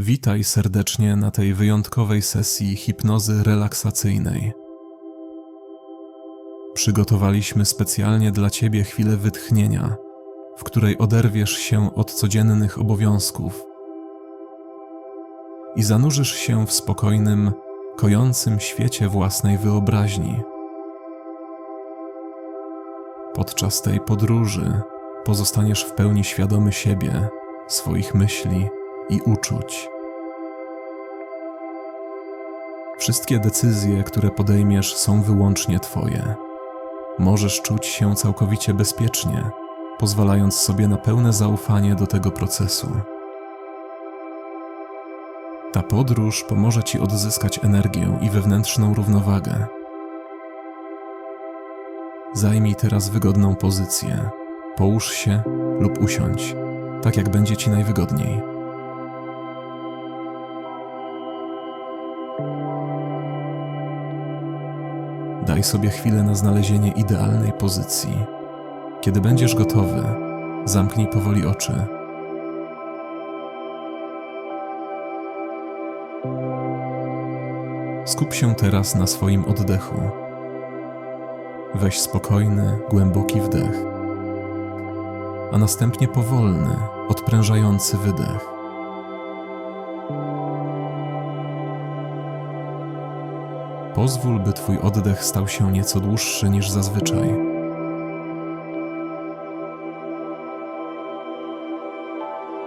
Witaj serdecznie na tej wyjątkowej sesji hipnozy relaksacyjnej. Przygotowaliśmy specjalnie dla Ciebie chwilę wytchnienia, w której oderwiesz się od codziennych obowiązków i zanurzysz się w spokojnym, kojącym świecie własnej wyobraźni. Podczas tej podróży pozostaniesz w pełni świadomy siebie, swoich myśli i uczuć. Wszystkie decyzje, które podejmiesz, są wyłącznie Twoje. Możesz czuć się całkowicie bezpiecznie, pozwalając sobie na pełne zaufanie do tego procesu. Ta podróż pomoże Ci odzyskać energię i wewnętrzną równowagę. Zajmij teraz wygodną pozycję. Połóż się lub usiądź, tak jak będzie Ci najwygodniej. Daj sobie chwilę na znalezienie idealnej pozycji. Kiedy będziesz gotowy, zamknij powoli oczy. Skup się teraz na swoim oddechu. Weź spokojny, głęboki wdech, a następnie powolny, odprężający wydech. Pozwól, by Twój oddech stał się nieco dłuższy niż zazwyczaj.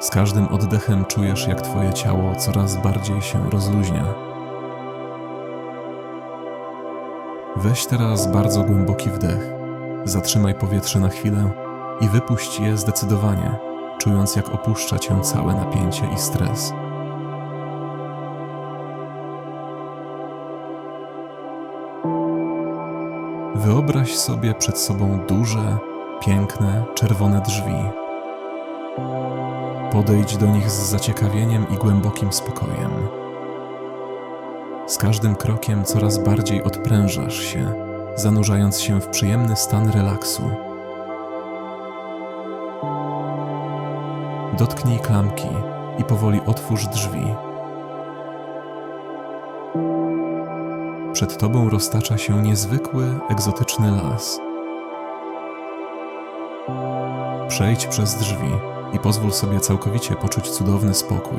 Z każdym oddechem czujesz, jak Twoje ciało coraz bardziej się rozluźnia. Weź teraz bardzo głęboki wdech. Zatrzymaj powietrze na chwilę i wypuść je zdecydowanie, czując, jak opuszcza cię całe napięcie i stres. Wyobraź sobie przed sobą duże, piękne, czerwone drzwi. Podejdź do nich z zaciekawieniem i głębokim spokojem. Z każdym krokiem coraz bardziej odprężasz się, zanurzając się w przyjemny stan relaksu. Dotknij klamki i powoli otwórz drzwi. Przed tobą roztacza się niezwykły, egzotyczny las. Przejdź przez drzwi i pozwól sobie całkowicie poczuć cudowny spokój.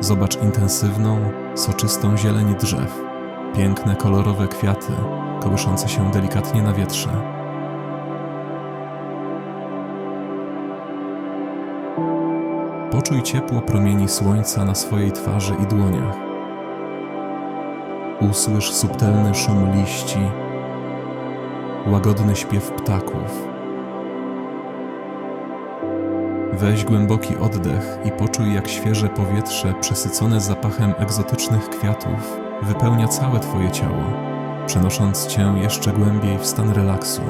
Zobacz intensywną, soczystą zieleń drzew, piękne, kolorowe kwiaty, kołyszące się delikatnie na wietrze. Poczuj ciepło promieni słońca na swojej twarzy i dłoniach. Usłysz subtelny szum liści, łagodny śpiew ptaków. Weź głęboki oddech i poczuj, jak świeże powietrze przesycone zapachem egzotycznych kwiatów wypełnia całe Twoje ciało, przenosząc Cię jeszcze głębiej w stan relaksu.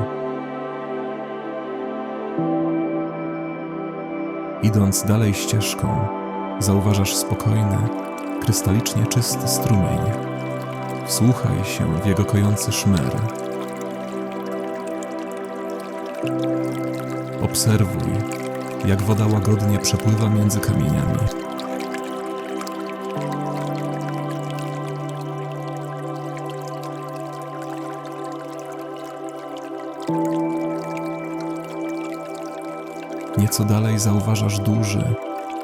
Idąc dalej ścieżką, zauważasz spokojny, krystalicznie czysty strumień. Wsłuchaj się w jego kojący szmer. Obserwuj, jak woda łagodnie przepływa między kamieniami. Nieco dalej zauważasz duży,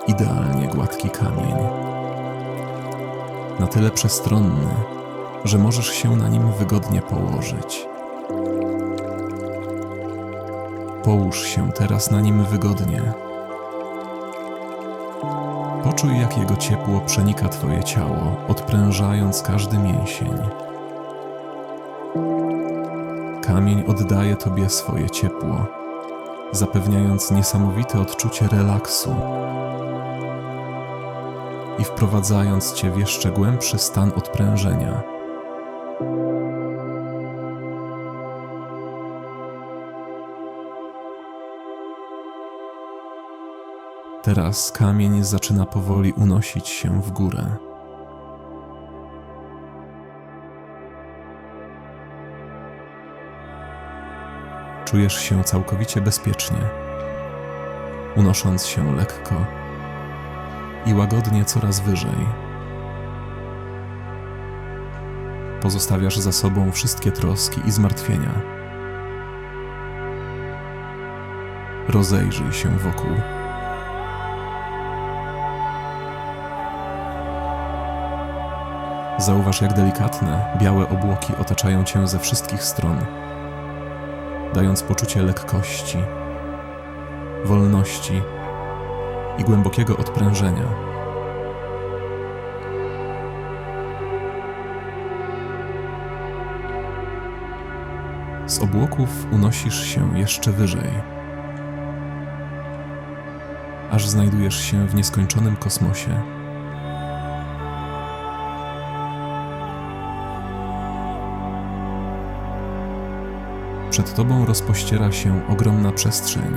idealnie gładki kamień. Na tyle przestronny, że możesz się na nim wygodnie położyć. Połóż się teraz na nim wygodnie. Poczuj, jak jego ciepło przenika Twoje ciało, odprężając każdy mięsień. Kamień oddaje Tobie swoje ciepło, zapewniając niesamowite odczucie relaksu i wprowadzając Cię w jeszcze głębszy stan odprężenia. Teraz kamień zaczyna powoli unosić się w górę. Czujesz się całkowicie bezpiecznie. unosząc się lekko i łagodnie coraz wyżej. Pozostawiasz za sobą wszystkie troski i zmartwienia. Rozejrzyj się wokół. Zauważ, jak delikatne, białe obłoki otaczają cię ze wszystkich stron, dając poczucie lekkości, wolności i głębokiego odprężenia. Z obłoków unosisz się jeszcze wyżej, aż znajdujesz się w nieskończonym kosmosie. Przed tobą rozpościera się ogromna przestrzeń.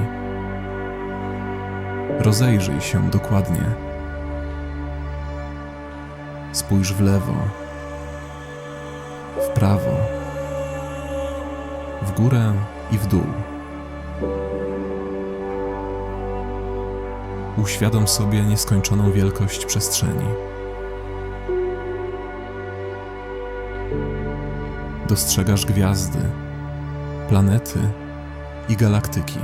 Rozejrzyj się dokładnie. Spójrz w lewo, w prawo, w górę i w dół. Uświadom sobie nieskończoną wielkość przestrzeni. Dostrzegasz gwiazdy, planety i galaktyki.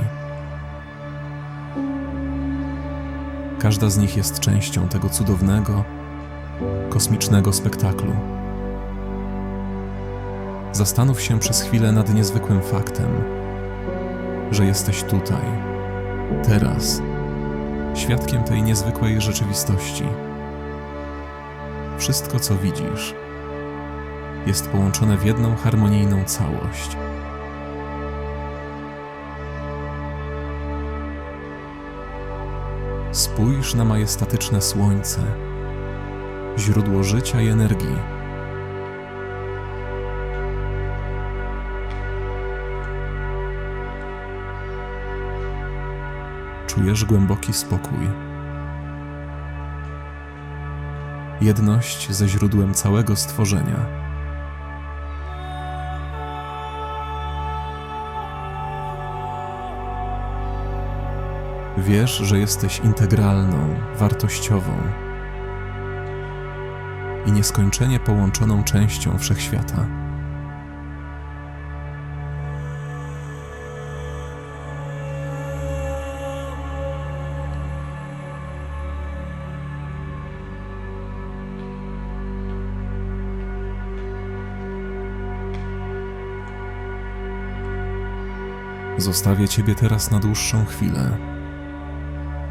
Każda z nich jest częścią tego cudownego, kosmicznego spektaklu. Zastanów się przez chwilę nad niezwykłym faktem, że jesteś tutaj, teraz, świadkiem tej niezwykłej rzeczywistości. Wszystko, co widzisz, jest połączone w jedną harmonijną całość. Spójrz na majestatyczne słońce, źródło życia i energii. Czujesz głęboki spokój. Jedność ze źródłem całego stworzenia. Wiesz, że jesteś integralną, wartościową i nieskończenie połączoną częścią wszechświata. Zostawię Ciebie teraz na dłuższą chwilę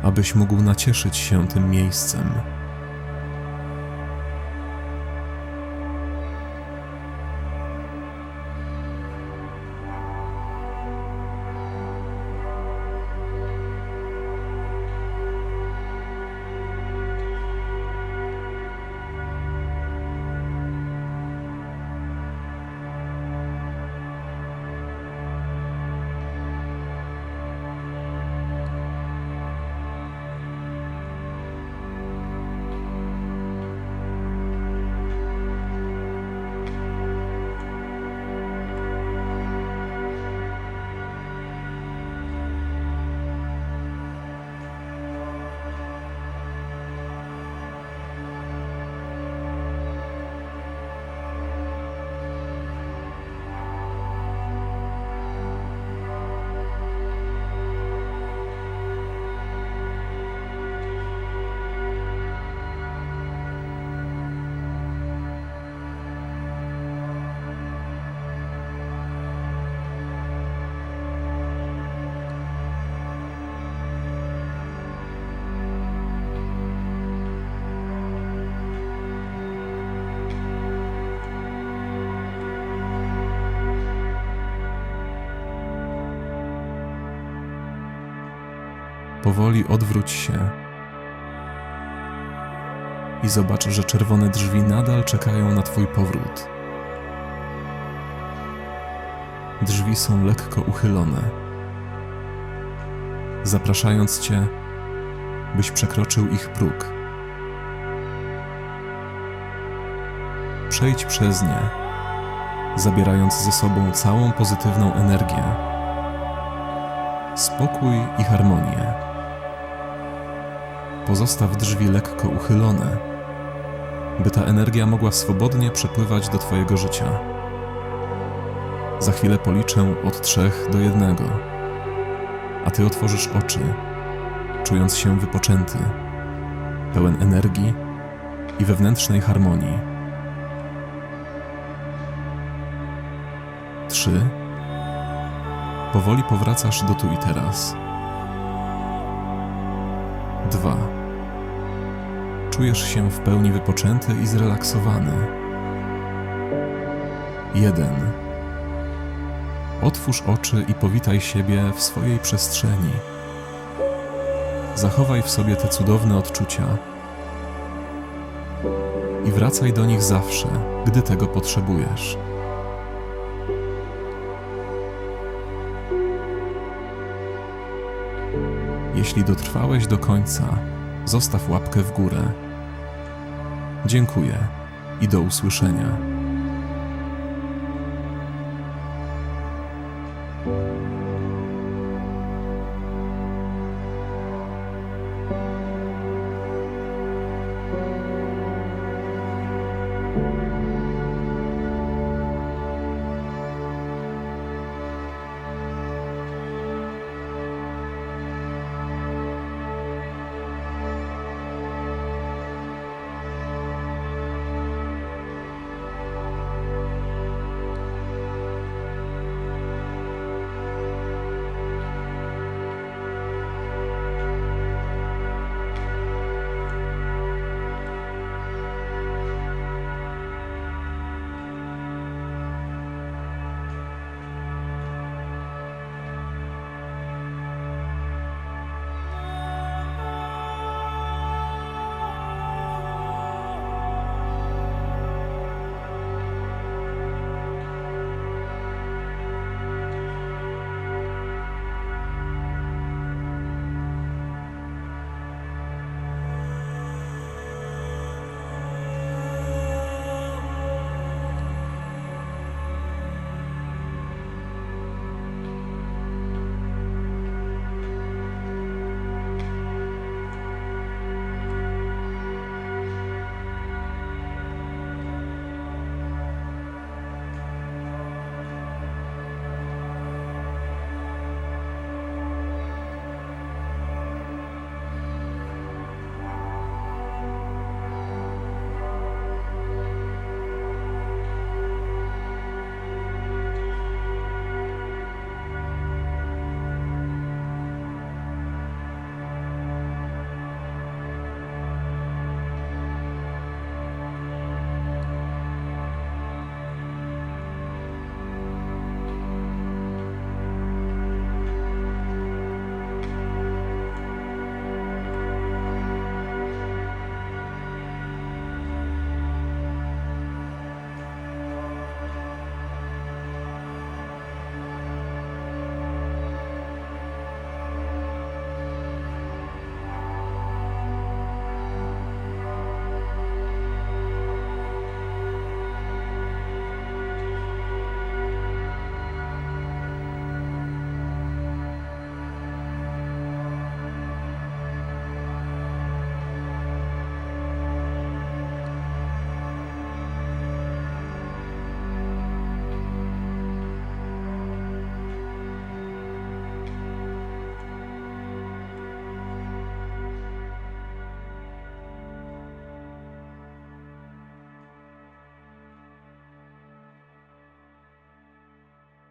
abyś mógł nacieszyć się tym miejscem. Powoli odwróć się i zobacz, że czerwone drzwi nadal czekają na Twój powrót. Drzwi są lekko uchylone, zapraszając Cię, byś przekroczył ich próg. Przejdź przez nie, zabierając ze sobą całą pozytywną energię, spokój i harmonię. Pozostaw drzwi lekko uchylone, by ta energia mogła swobodnie przepływać do Twojego życia. Za chwilę policzę od trzech do jednego, a Ty otworzysz oczy, czując się wypoczęty, pełen energii i wewnętrznej harmonii. Trzy. Powoli powracasz do tu i teraz. Dwa. Czujesz się w pełni wypoczęty i zrelaksowany. Jeden. Otwórz oczy i powitaj siebie w swojej przestrzeni. Zachowaj w sobie te cudowne odczucia i wracaj do nich zawsze, gdy tego potrzebujesz. Jeśli dotrwałeś do końca, zostaw łapkę w górę. Dziękuję i do usłyszenia.